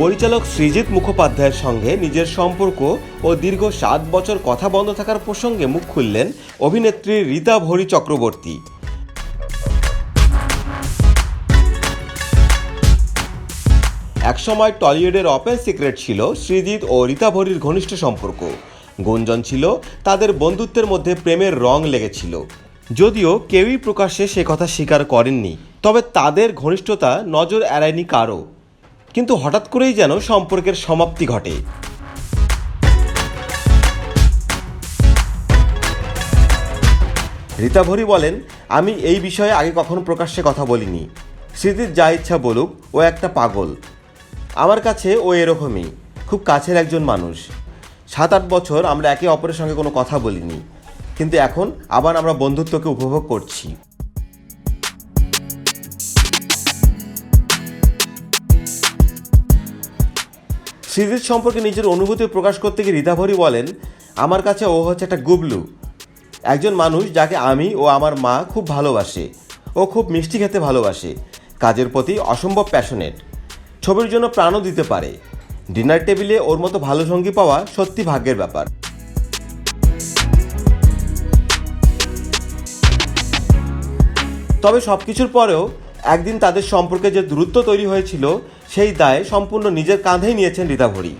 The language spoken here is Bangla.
পরিচালক সৃজিত মুখোপাধ্যায়ের সঙ্গে নিজের সম্পর্ক ও দীর্ঘ সাত বছর কথা বন্ধ থাকার প্রসঙ্গে মুখ খুললেন অভিনেত্রী রীতা ভরি চক্রবর্তী। একসময় টলিউডের অপেন সিক্রেট ছিল সৃজিত ও রীতা ভরির ঘনিষ্ঠ সম্পর্ক। গুঞ্জন ছিল, তাদের বন্ধুত্বের মধ্যে প্রেমের রং লেগেছিল। যদিও কেউই প্রকাশ্যে সে কথা স্বীকার করেননি, তবে তাদের ঘনিষ্ঠতা নজর এড়ায়নি কারও। কিন্তু হঠাৎ করেই যেন সম্পর্কের সমাপ্তি ঘটে। রীতা ভরি বলেন, আমি এই বিষয়ে আগে কখনো প্রকাশ্যে কথা বলিনি। স্মৃতির যা ইচ্ছা বলুক, ও একটা পাগল। আমার কাছে ও এরকমই, খুব কাছের একজন মানুষ। সাত আট বছর আমরা একে অপরের সঙ্গে কোনো কথা বলিনি। কিন্তু এখন আবার আমরা বন্ধুত্বকে উপভোগ করছি। সৃজিত সম্পর্কে নিজের অনুভূতি প্রকাশ করতে গিয়ে রীতাভরি বলেন, আমার কাছে ও হচ্ছে একটা গুবলু। একজন মানুষ যাকে আমি ও আমার মা খুব ভালোবাসে। ও খুব মিষ্টি খেতে ভালোবাসে। কাজের প্রতি অসম্ভব প্যাশনেট ছবির জন্য প্রাণও দিতে পারে। ডিনার টেবিলে ওর মতো ভালো সঙ্গী পাওয়া সত্যি ভাগ্যের ব্যাপার। তবে সব কিছুর পরেও একদিন তাদের সম্পর্কে যে দূরত্ব তৈরি হয়েছিল সেই দায় সম্পূর্ণ নিজের কাঁধেই নিয়েছেন রীতাভরি।